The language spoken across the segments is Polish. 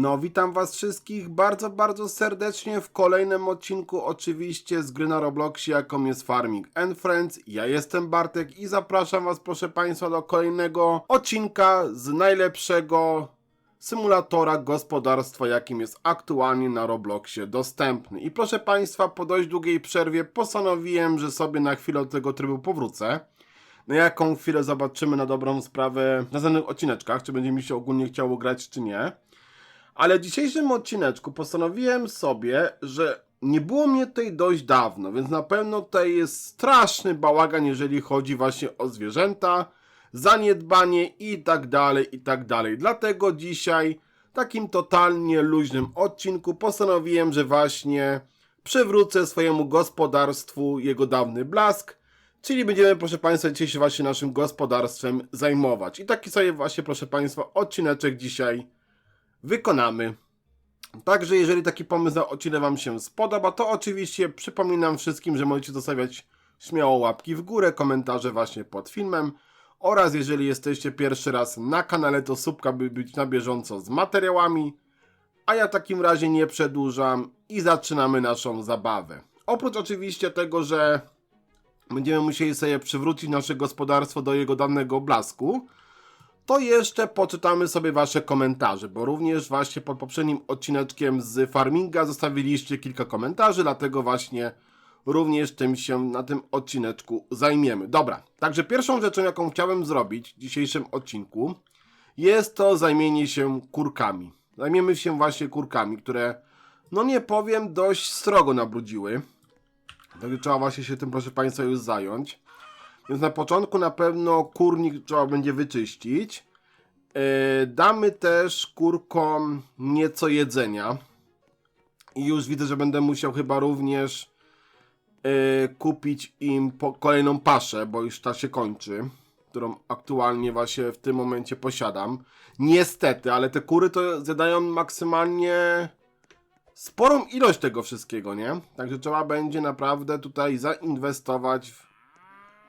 No, witam was wszystkich bardzo, bardzo serdecznie w kolejnym odcinku, oczywiście z gry na Robloxie, jaką jest Farming and Friends. Ja jestem Bartek i zapraszam was, proszę państwa, do kolejnego odcinka z najlepszego symulatora gospodarstwa, jakim jest aktualnie na Robloxie dostępny. I proszę państwa, po dość długiej przerwie postanowiłem, że sobie na chwilę do tego trybu powrócę. Na jaką chwilę zobaczymy na dobrą sprawę w następnych odcineczkach, czy będzie mi się ogólnie chciało grać, czy nie. Ale w dzisiejszym odcineczku postanowiłem sobie, że nie było mnie tutaj dość dawno, więc na pewno tutaj jest straszny bałagan, jeżeli chodzi właśnie o zwierzęta, zaniedbanie i tak dalej, i tak dalej. Dlatego dzisiaj, w takim totalnie luźnym odcinku, postanowiłem, że właśnie przywrócę swojemu gospodarstwu jego dawny blask, Czyli będziemy, proszę Państwa, dzisiaj się właśnie naszym gospodarstwem zajmować. I taki sobie właśnie, proszę Państwa, odcineczek dzisiaj wykonamy. Także jeżeli taki pomysł na odcinek Wam się spodoba, to oczywiście przypominam wszystkim, że możecie zostawiać śmiało łapki w górę, komentarze właśnie pod filmem oraz jeżeli jesteście pierwszy raz na kanale, to subka, by być na bieżąco z materiałami. A ja w takim razie nie przedłużam i zaczynamy naszą zabawę. Oprócz oczywiście tego, że będziemy musieli sobie przywrócić nasze gospodarstwo do jego danego blasku, to jeszcze poczytamy sobie wasze komentarze, bo również właśnie pod poprzednim odcineczkiem z farminga zostawiliście kilka komentarzy, dlatego właśnie również tym się na tym odcineczku zajmiemy. Dobra, także pierwszą rzeczą, jaką chciałem zrobić w dzisiejszym odcinku, jest to zajmienie się kurkami. Zajmiemy się właśnie kurkami, które, no nie powiem, dość strogo nabrudziły. Także trzeba właśnie się tym, proszę Państwa, już zająć. Więc na początku na pewno kurnik trzeba będzie wyczyścić. Yy, damy też kurkom nieco jedzenia. I już widzę, że będę musiał chyba również yy, kupić im kolejną paszę, bo już ta się kończy. Którą aktualnie właśnie w tym momencie posiadam. Niestety, ale te kury to zjadają maksymalnie sporą ilość tego wszystkiego, nie? Także trzeba będzie naprawdę tutaj zainwestować w...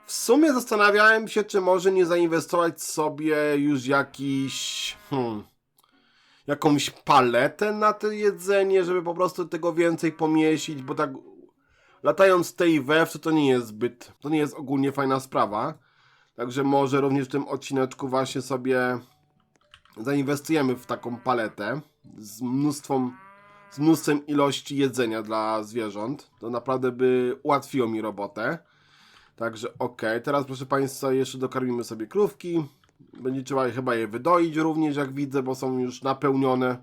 W sumie zastanawiałem się, czy może nie zainwestować sobie już jakiś... Hmm, jakąś paletę na to jedzenie, żeby po prostu tego więcej pomieścić, bo tak latając tej wew, to, to nie jest zbyt... To nie jest ogólnie fajna sprawa. Także może również w tym odcineczku właśnie sobie zainwestujemy w taką paletę z mnóstwem z mnóstwem ilości jedzenia dla zwierząt. To naprawdę by ułatwiło mi robotę. Także ok, teraz proszę Państwa jeszcze dokarmimy sobie krówki. Będzie trzeba chyba je wydoić również jak widzę, bo są już napełnione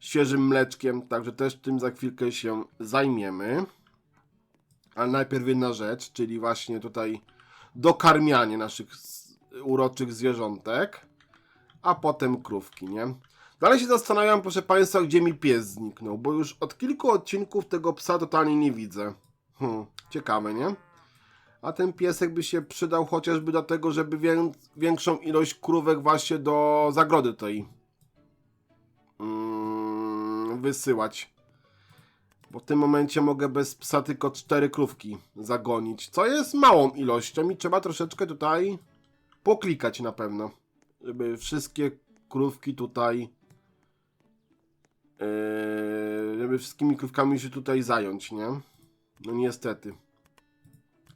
świeżym mleczkiem. Także też tym za chwilkę się zajmiemy. Ale najpierw jedna rzecz, czyli właśnie tutaj dokarmianie naszych uroczych zwierzątek. A potem krówki, nie? Dalej się zastanawiam, proszę Państwa, gdzie mi pies zniknął, bo już od kilku odcinków tego psa totalnie nie widzę. Hmm, ciekawe, nie? A ten piesek by się przydał chociażby do tego, żeby wię większą ilość krówek właśnie do zagrody tej mm, wysyłać. Bo w tym momencie mogę bez psa tylko cztery krówki zagonić, co jest małą ilością i trzeba troszeczkę tutaj poklikać na pewno, żeby wszystkie krówki tutaj Yy, żeby wszystkimi krówkami się tutaj zająć, nie? No niestety.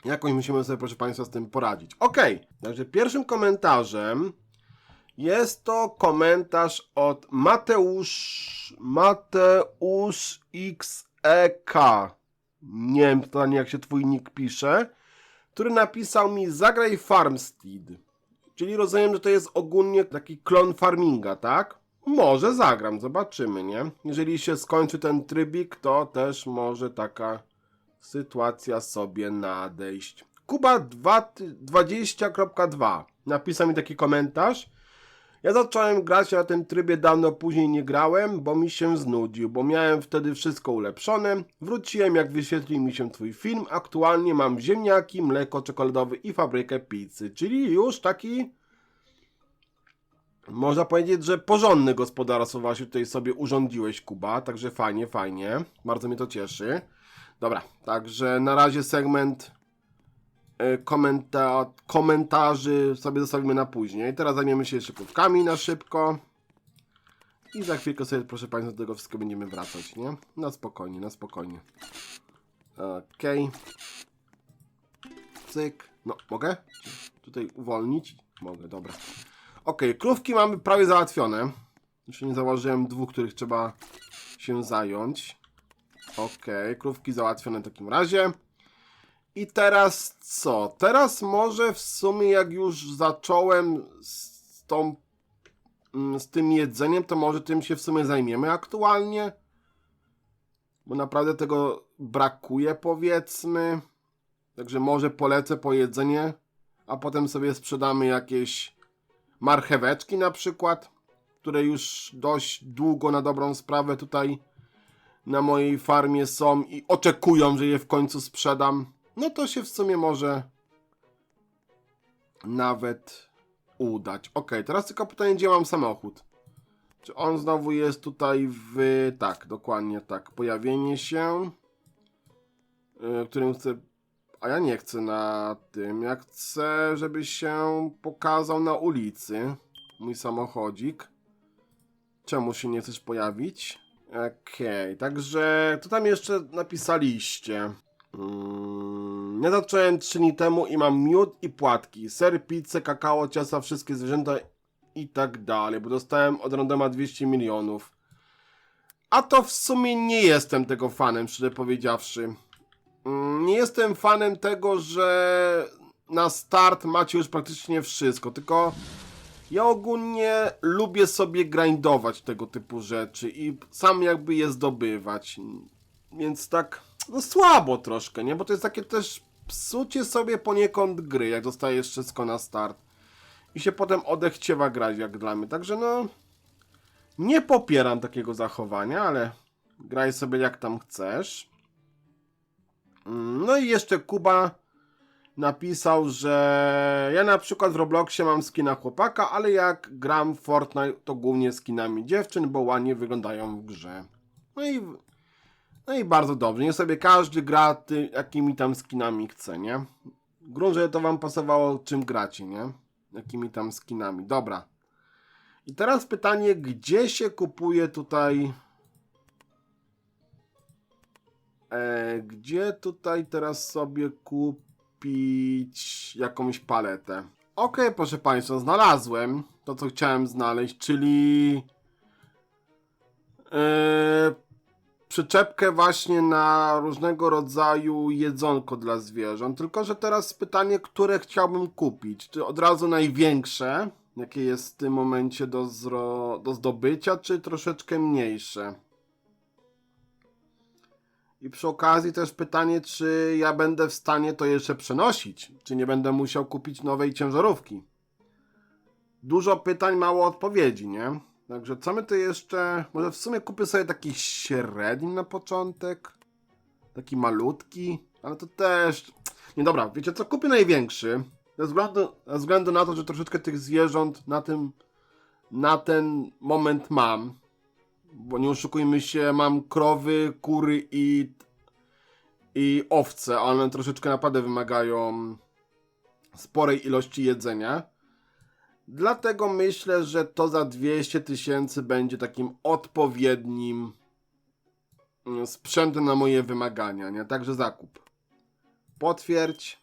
Jakoś musimy sobie, proszę Państwa, z tym poradzić. Ok, także pierwszym komentarzem jest to komentarz od Mateusz Mateusz XEK. Nie wiem totalnie jak się twój nick pisze. Który napisał mi zagraj Farmstead. Czyli rozumiem, że to jest ogólnie taki klon farminga, tak? Może zagram, zobaczymy, nie? Jeżeli się skończy ten trybik, to też może taka sytuacja sobie nadejść. Kuba 2 20.2 napisał mi taki komentarz. Ja zacząłem grać na tym trybie dawno później nie grałem, bo mi się znudził, bo miałem wtedy wszystko ulepszone. Wróciłem jak wyświetlił mi się twój film. Aktualnie mam ziemniaki, mleko czekoladowe i fabrykę pizzy, czyli już taki można powiedzieć, że porządne gospodarstwo właśnie tutaj sobie urządziłeś, Kuba, także fajnie, fajnie. Bardzo mnie to cieszy. Dobra, także na razie segment e, komenta komentarzy sobie zostawimy na później. Teraz zajmiemy się jeszcze krówkami na szybko. I za chwilkę sobie, proszę Państwa, do tego wszystkiego będziemy wracać, nie? Na spokojnie, na spokojnie. Okej. Cyk. No, mogę? Tutaj uwolnić? Mogę, dobra. Okej, krówki mamy prawie załatwione. Jeszcze nie założyłem dwóch, których trzeba się zająć. Okej, krówki załatwione w takim razie. I teraz co? Teraz może w sumie jak już zacząłem z tą mm, z tym jedzeniem, to może tym się w sumie zajmiemy aktualnie. Bo naprawdę tego brakuje powiedzmy. Także może polecę po jedzenie, a potem sobie sprzedamy jakieś marcheweczki na przykład, które już dość długo na dobrą sprawę tutaj na mojej farmie są i oczekują, że je w końcu sprzedam. No to się w sumie może nawet udać. Ok, teraz tylko pytanie, gdzie mam samochód? Czy on znowu jest tutaj w... Tak, dokładnie tak. Pojawienie się, yy, którym chcę... A ja nie chcę na tym. Ja chcę, żeby się pokazał na ulicy. Mój samochodzik. Czemu się nie chcesz pojawić? Okej, także to tam jeszcze napisaliście. Mm, ja zacząłem 3 dni temu i mam miód i płatki, ser, pizzę, kakao, ciasta, wszystkie zwierzęta i tak dalej, bo dostałem od randoma 200 milionów. A to w sumie nie jestem tego fanem, szczerze powiedziawszy. Mm, Nie jestem fanem tego, że na start macie już praktycznie wszystko, tylko ja ogólnie lubię sobie grindować tego typu rzeczy i sam jakby je zdobywać. Więc tak, no słabo troszkę, nie? Bo to jest takie też psucie sobie poniekąd gry, jak dostajesz wszystko na start. I się potem odechciewa grać, jak dla mnie. Także no, nie popieram takiego zachowania, ale graj sobie jak tam chcesz. Mm, No i jeszcze Kuba napisał, że ja na przykład w Robloxie mam skina chłopaka, ale jak gram w Fortnite to głównie skinami dziewczyn, bo ładnie wyglądają w grze. No i, no i bardzo dobrze. Nie sobie każdy gra ty, jakimi tam skinami chce, nie? Grunt, że to wam pasowało czym gracie, nie? Jakimi tam skinami. Dobra. I teraz pytanie, gdzie się kupuje tutaj... E, gdzie tutaj teraz sobie kupić jakąś paletę? Okej, proszę Państwa, znalazłem to, co chciałem znaleźć, czyli e, przyczepkę właśnie na różnego rodzaju jedzonko dla zwierząt. Tylko, że teraz pytanie, które chciałbym kupić? Czy od razu największe, jakie jest w tym momencie do, do zdobycia, czy troszeczkę mniejsze? I przy okazji też pytanie, czy ja będę w stanie to jeszcze przenosić? Czy nie będę musiał kupić nowej ciężarówki? Dużo pytań, mało odpowiedzi, nie? Także co my tu jeszcze... Może w sumie kupię sobie taki średni na początek? Taki malutki? Ale to też... Nie dobra, wiecie co? Kupię największy. Ze względu, ze względu na to, że troszeczkę tych zwierząt na tym... Na ten moment mam bo nie oszukujmy się, mam krowy, kury i, i owce, one troszeczkę naprawdę wymagają sporej ilości jedzenia. Dlatego myślę, że to za 200 tysięcy będzie takim odpowiednim mm, sprzętem na moje wymagania, nie? Także zakup. Potwierdź.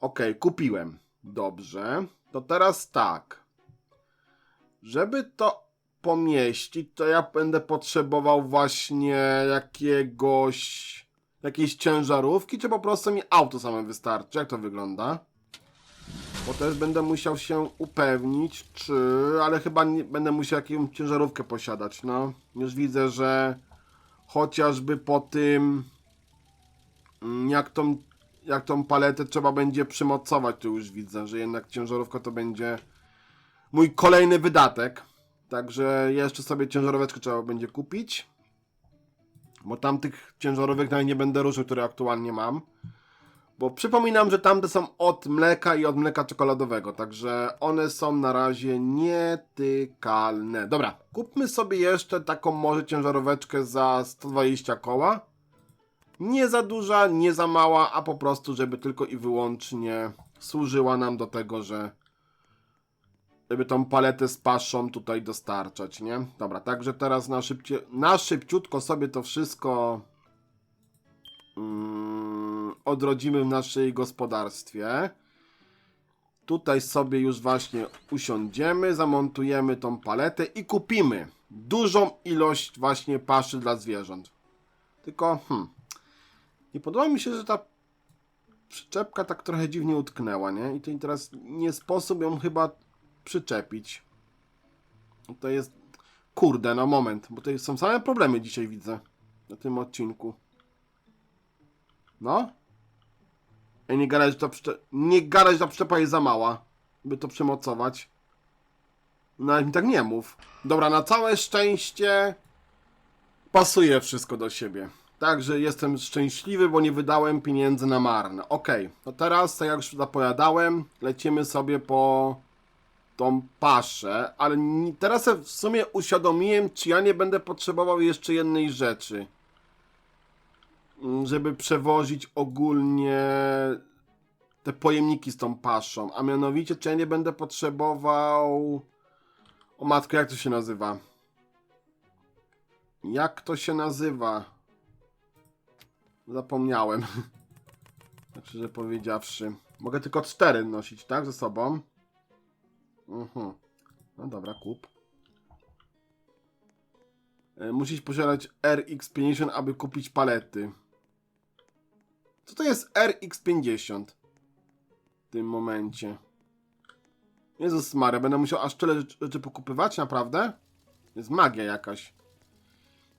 Ok, kupiłem. Dobrze. To teraz tak. Żeby to pomieścić, to ja będę potrzebował właśnie jakiegoś jakiejś ciężarówki, czy po prostu mi auto same wystarczy? Jak to wygląda? Bo też będę musiał się upewnić, czy... Ale chyba nie, będę musiał jakąś ciężarówkę posiadać, no. Już widzę, że chociażby po tym... mm, Jak tą, jak tą paletę trzeba będzie przymocować, to już widzę, że jednak ciężarówka to będzie mój kolejny wydatek. Także jeszcze sobie ciężaróweczkę trzeba będzie kupić. Bo tamtych ciężarówek nawet nie będę ruszył, które aktualnie mam. Bo przypominam, że tamte są od mleka i od mleka czekoladowego. Także one są na razie nietykalne. Dobra, kupmy sobie jeszcze taką może ciężaróweczkę za 120 koła. Nie za duża, nie za mała, a po prostu, żeby tylko i wyłącznie służyła nam do tego, że żeby tą paletę z paszą tutaj dostarczać, nie? Dobra, także teraz na, szybcie, na szybciutko sobie to wszystko mm, odrodzimy w naszej gospodarstwie. Tutaj sobie już właśnie usiądziemy, zamontujemy tą paletę i kupimy dużą ilość właśnie paszy dla zwierząt. Tylko, hmm, nie podoba mi się, że ta przyczepka tak trochę dziwnie utknęła, nie? I to teraz nie sposób ją chyba przyczepić. To jest, kurde, no moment, bo to są same problemy dzisiaj widzę na tym odcinku. No? Ej, nie gadać, że ta przyczepa, nie gadać, ta przyczepa jest za mała, by to przemocować. Nawet mi tak nie mów. Dobra, na całe szczęście pasuje wszystko do siebie. Także jestem szczęśliwy, bo nie wydałem pieniędzy na marne. Okej, to teraz, tak jak już zapowiadałem, lecimy sobie po tą paszę, ale teraz w sumie uświadomiłem, czy ja nie będę potrzebował jeszcze jednej rzeczy. Mm, Żeby przewozić ogólnie te pojemniki z tą paszą, a mianowicie, czy ja nie będę potrzebował... O matko, jak to się nazywa? Jak to się nazywa? Zapomniałem. Tak szczerze powiedziawszy. Mogę tylko cztery nosić, tak? Ze sobą. Mhm. No dobra, kup. E, Musisz posiadać RX50, aby kupić palety. Co to jest RX50? W tym momencie. Jezus Maria, będę musiał aż tyle rzeczy, rzeczy pokupywać, naprawdę? Jest magia jakaś.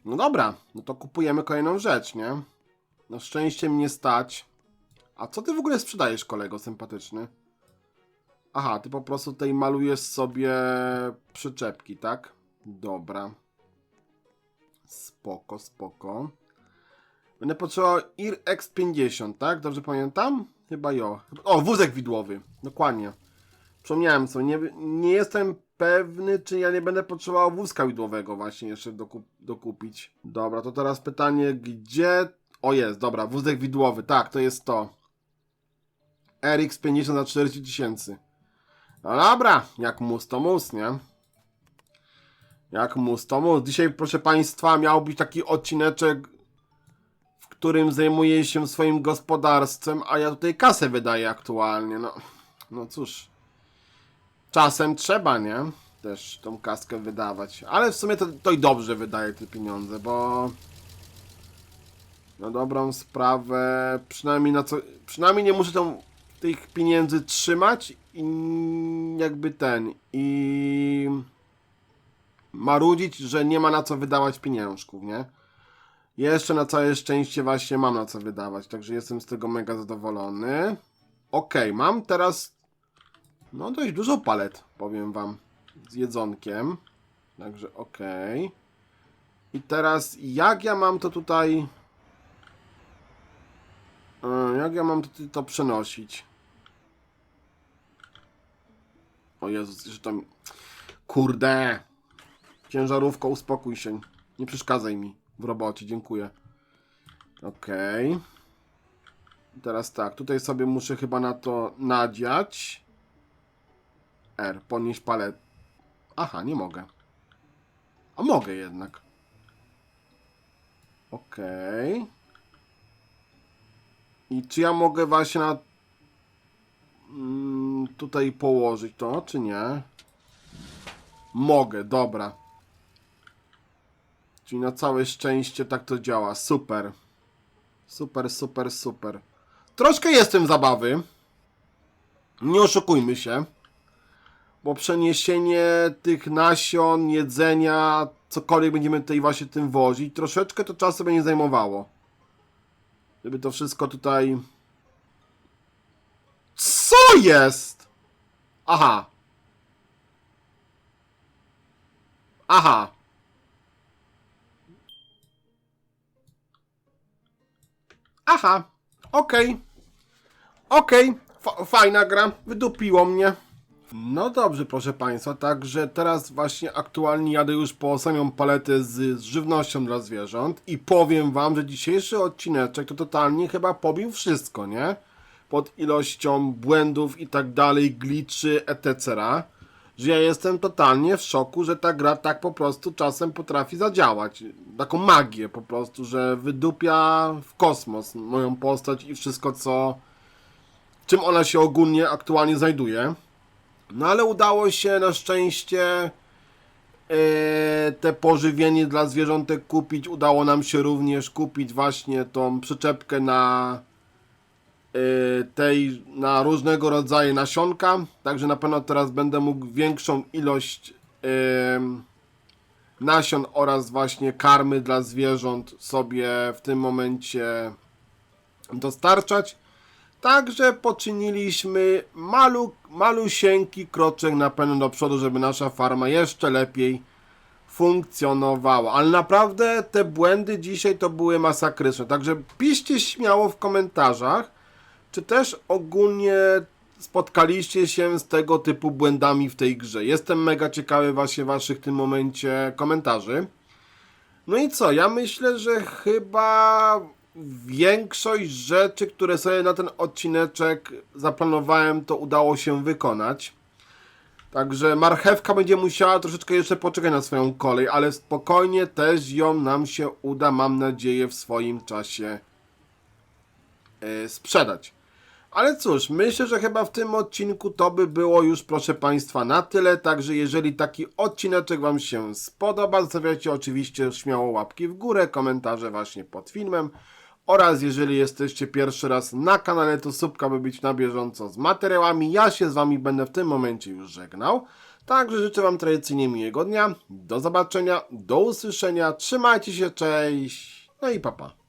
No dobra, no to kupujemy kolejną rzecz, nie? Na szczęście mnie stać. A co ty w ogóle sprzedajesz, kolego sympatyczny? Aha, ty po prostu tutaj malujesz sobie przyczepki, tak? Dobra. Spoko, spoko. Będę potrzebował IR X50, tak? Dobrze pamiętam? Chyba jo. O, wózek widłowy. Dokładnie. Przypomniałem sobie, nie, nie jestem pewny, czy ja nie będę potrzebował wózka widłowego właśnie jeszcze dokup, dokupić. Dobra, to teraz pytanie, gdzie... O jest, dobra, wózek widłowy, tak, to jest to. RX50 za 40 tysięcy. No dobra, jak mus to mus, nie? Jak mus to mus. Dzisiaj, proszę Państwa, miał być taki odcineczek, w którym zajmuję się swoim gospodarstwem, a ja tutaj kasę wydaję aktualnie. No, no cóż. Czasem trzeba, nie? Też tą kaskę wydawać. Ale w sumie to, to i dobrze wydaje te pieniądze, bo na dobrą sprawę przynajmniej na co. Przynajmniej nie muszę tą, tych pieniędzy trzymać i jakby ten i marudzić, że nie ma na co wydawać pieniążków, nie? Jeszcze na całe szczęście właśnie mam na co wydawać, także jestem z tego mega zadowolony. Okej, mam teraz no dość dużo palet, powiem wam, z jedzonkiem. Także okej. I teraz jak ja mam to tutaj... E, Jak ja mam to, to przenosić? O Jezus, że tam... Kurde! Ciężarówko, uspokój się. Nie przeszkadzaj mi w robocie, dziękuję. Okej. Teraz tak, tutaj sobie muszę chyba na to nadziać. R, podnieść palet. Aha, nie mogę. A mogę jednak. Okej. I czy ja mogę właśnie na... Mm, tutaj położyć to, czy nie? Mogę, dobra. Czyli na całe szczęście tak to działa. Super. Super, super, super. Troszkę jestem zabawy. Nie oszukujmy się bo przeniesienie tych nasion, jedzenia, cokolwiek będziemy tutaj właśnie tym wozić, troszeczkę to czasu będzie zajmowało. Żeby to wszystko tutaj... Co jest? Aha. Aha. Aha. Okej. Okej. Fa- Fajna gra. Wydupiło mnie. No dobrze, proszę Państwa, także teraz właśnie aktualnie jadę już po samą paletę z, z żywnością dla zwierząt i powiem Wam, że dzisiejszy odcineczek to totalnie chyba pobił wszystko, nie? Pod ilością błędów i tak dalej, gliczy, etc. że ja jestem totalnie w szoku, że ta gra tak po prostu czasem potrafi zadziałać. Taką magię po prostu, że wydupia w kosmos moją postać i wszystko, co czym ona się ogólnie aktualnie znajduje. No ale udało się na szczęście e, te pożywienie dla zwierzątek kupić. Udało nam się również kupić właśnie tą przyczepkę na tej, na różnego rodzaju nasionka. Także na pewno teraz będę mógł większą ilość em, nasion oraz właśnie karmy dla zwierząt sobie w tym momencie dostarczać. Także poczyniliśmy malu, malusieńki kroczek na pewno do przodu, żeby nasza farma jeszcze lepiej funkcjonowała. Ale naprawdę te błędy dzisiaj to były masakryczne. Także piszcie śmiało w komentarzach, czy też ogólnie spotkaliście się z tego typu błędami w tej grze. Jestem mega ciekawy właśnie waszych w tym momencie komentarzy. No i co? Ja myślę, że chyba większość rzeczy, które sobie na ten odcineczek zaplanowałem, to udało się wykonać. Także marchewka będzie musiała troszeczkę jeszcze poczekać na swoją kolej, ale spokojnie też ją nam się uda, mam nadzieję, w swoim czasie e, sprzedać. Ale cóż, myślę, że chyba w tym odcinku to by było już, proszę Państwa, na tyle. Także jeżeli taki odcineczek Wam się spodoba, zostawiajcie oczywiście śmiało łapki w górę, komentarze właśnie pod filmem. Oraz jeżeli jesteście pierwszy raz na kanale, to subka, by być na bieżąco z materiałami. Ja się z Wami będę w tym momencie już żegnał. Także życzę Wam tradycyjnie miłego dnia. Do zobaczenia, do usłyszenia. Trzymajcie się, cześć. No i papa.